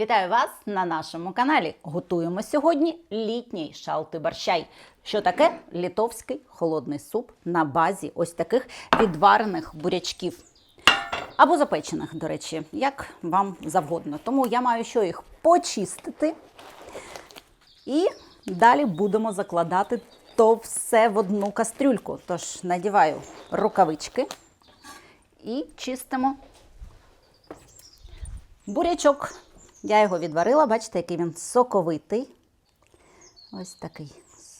Вітаю вас на нашому каналі. Готуємо сьогодні літній шалти-барщай. Що таке літовський холодний суп на базі ось таких відварених бурячків. Або запечених, до речі, як вам завгодно. Тому я маю що їх почистити. І далі будемо закладати то все в одну кастрюльку. Тож надіваю рукавички і чистимо бурячок. Я його відварила, бачите, який він соковитий. Ось такий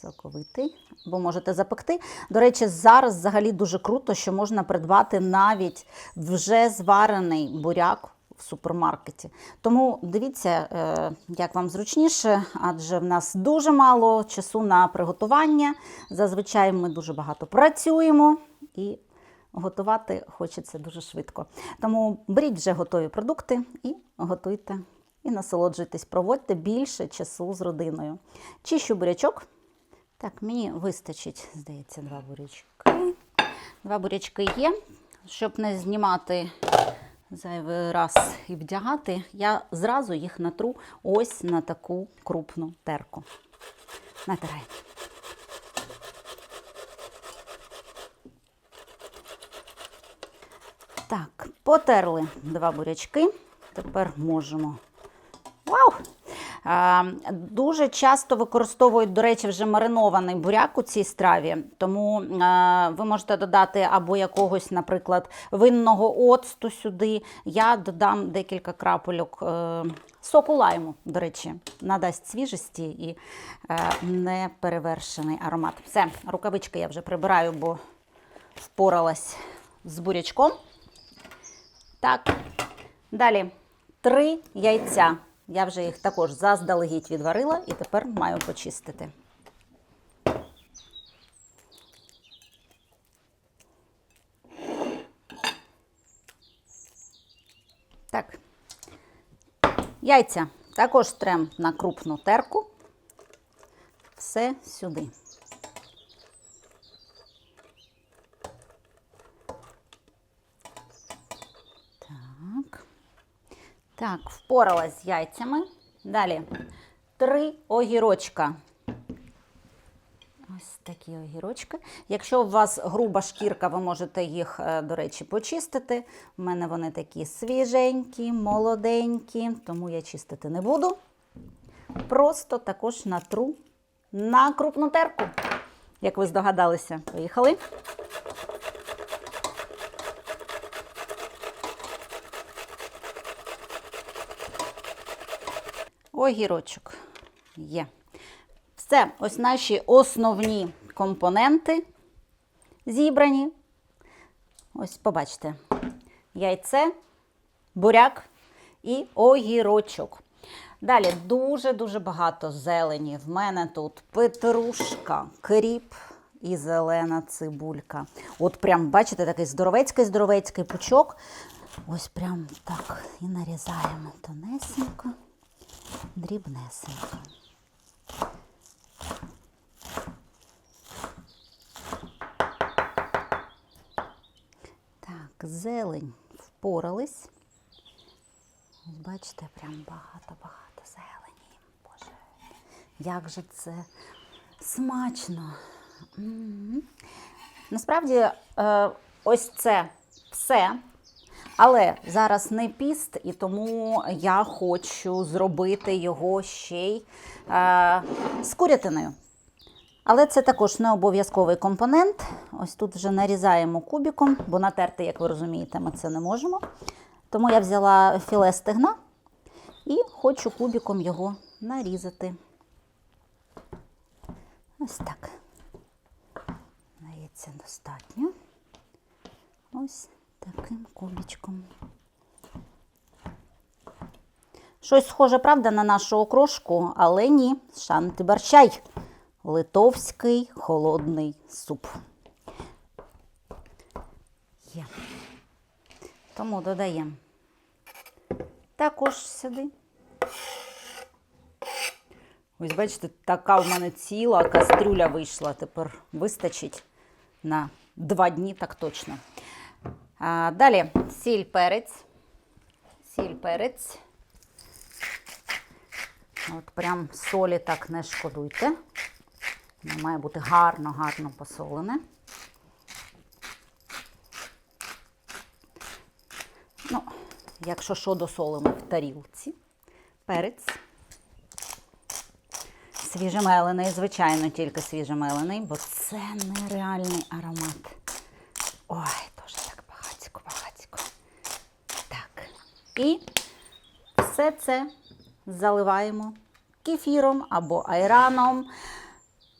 соковитий. Бо можете запекти. До речі, зараз взагалі дуже круто, що можна придбати навіть вже зварений буряк в супермаркеті. Тому дивіться, е, як вам зручніше, адже в нас дуже мало часу на приготування. Зазвичай ми дуже багато працюємо і готувати хочеться дуже швидко. Тому беріть вже готові продукти і готуйте. І насолоджуйтесь, проводьте більше часу з родиною. Чищу бурячок. Так, мені вистачить, здається, два бурячки. Два бурячки є. Щоб не знімати зайвий раз і вдягати, я зразу їх натру ось на таку крупну терку. Натирай. Так, потерли два бурячки. Тепер можемо. Вау! Дуже часто використовують, до речі, вже маринований буряк у цій страві, тому ви можете додати або якогось, наприклад, винного оцту сюди. Я додам декілька крапельок е, соку лайму, до речі, надасть свіжості і е, неперевершений аромат. Все, рукавички я вже прибираю, бо впоралась з бурячком. Так, далі три яйця. Я вже їх також заздалегідь відварила і тепер маю почистити. Так. Яйця також трем на крупну терку. Все сюди. Так, впоралась з яйцями. Далі три огірочка. Ось такі огірочки. Якщо у вас груба шкірка, ви можете їх, е, до речі, почистити. У мене вони такі свіженькі, молоденькі, тому я чистити не буду. Просто також натру на крупну терку. Як ви здогадалися, поїхали. Огірочок є. Все, ось наші основні компоненти зібрані. Ось побачите: яйце, буряк і огірочок. Далі дуже-дуже багато зелені. В мене тут петрушка, кріп і зелена цибулька. От прям, бачите, такий здоровецький-здоровецький пучок. Ось прям так і нарізаємо тонесенько дрібнесенько. Так, зелень впорались. Бачите, прям багато-багато зелені. Боже, як же це смачно. М. Насправді, е, ось це все але зараз не піст, і тому я хочу зробити його ще й е, з курятиною. Але це також не обов'язковий компонент. Ось тут вже нарізаємо кубиком, бо натерти, як ви розумієте, ми це не можемо. Тому я взяла філе стегна і хочу кубиком його нарізати. Ось так. Нається достатньо. Ось таким кубічком. Щось схоже, правда, на нашу окрошку, але ні, шанти-барчай. Литовський холодний суп. Є. Тому додаємо також сюди. Ось, бачите, така в мене ціла кастрюля вийшла. Тепер вистачить на два дні, так точно. А, Далі сіль перець. Сіль перець. От прям солі так не шкодуйте. Воно має бути гарно, гарно посолене. Ну, якщо що, досолимо в тарілці. Перець. Свіжемелений, звичайно, тільки свіжемелений, бо це нереальний аромат. Ой, дуже так багацько, багацько. Так. І все це заливаємо кефіром або айраном,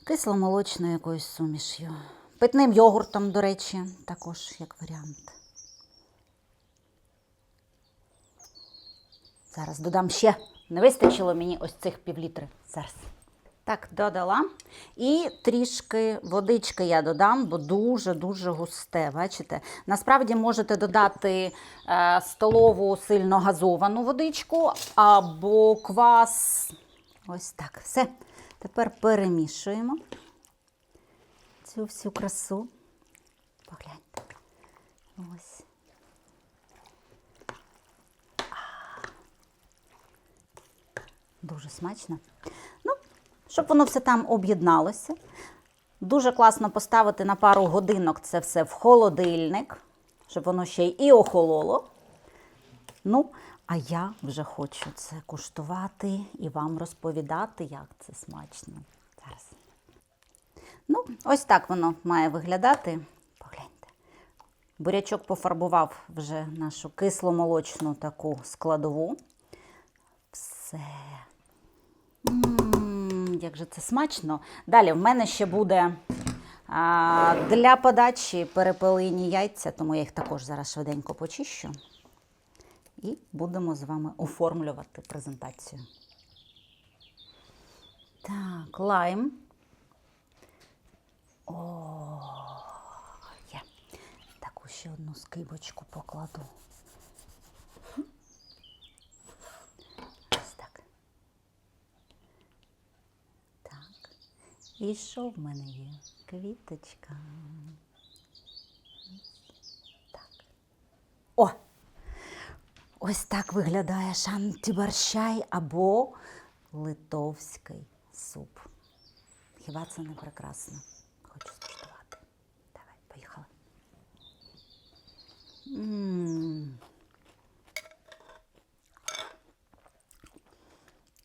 кисломолочною якоюсь суміш'ю. Питним йогуртом, до речі, також як варіант. Зараз додам ще. Не вистачило мені ось цих півлітри. Зараз. Так, додала. І трішки водички я додам, бо дуже-дуже густе. Бачите? Насправді можете додати е, столову сильно газовану водичку або квас. Ось так. Все. Тепер перемішуємо цю всю красу. Погляньте. Ось. Дуже смачно. Ну, щоб воно все там об'єдналося. Дуже класно поставити на пару годинок це все в холодильник, щоб воно ще і охололо. Ну, а я вже хочу це куштувати і вам розповідати, як це смачно. Зараз. Ну, ось так воно має виглядати. Погляньте. Бурячок пофарбував вже нашу кисломолочну таку складову. Все. М, Як же це смачно. Далі в мене ще буде а, для подачі перепелині яйця, тому я їх також зараз швиденько почищу. І будемо з вами оформлювати презентацію. Так, лайм. О, є. Таку ще одну скибочку покладу. Ось так. Так. І що в мене є? Квіточка. Так. О! Ось так виглядає шантібарщай або литовський суп. Хіба це не прекрасно? Хочу скуштувати. Давай, поїхали. М.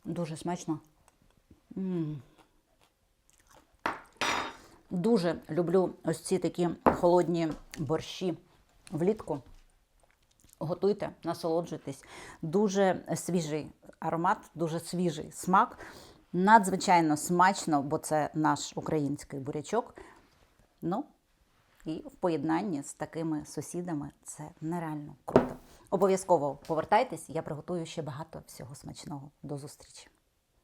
Дуже смачно. М. Дуже люблю ось ці такі холодні борщі влітку. Готуйте, насолоджуйтесь. Дуже свіжий аромат, дуже свіжий смак. Надзвичайно смачно, бо це наш український бурячок. Ну, і в поєднанні з такими сусідами це нереально круто. Обов'язково повертайтесь, я приготую ще багато всього смачного. До зустрічі!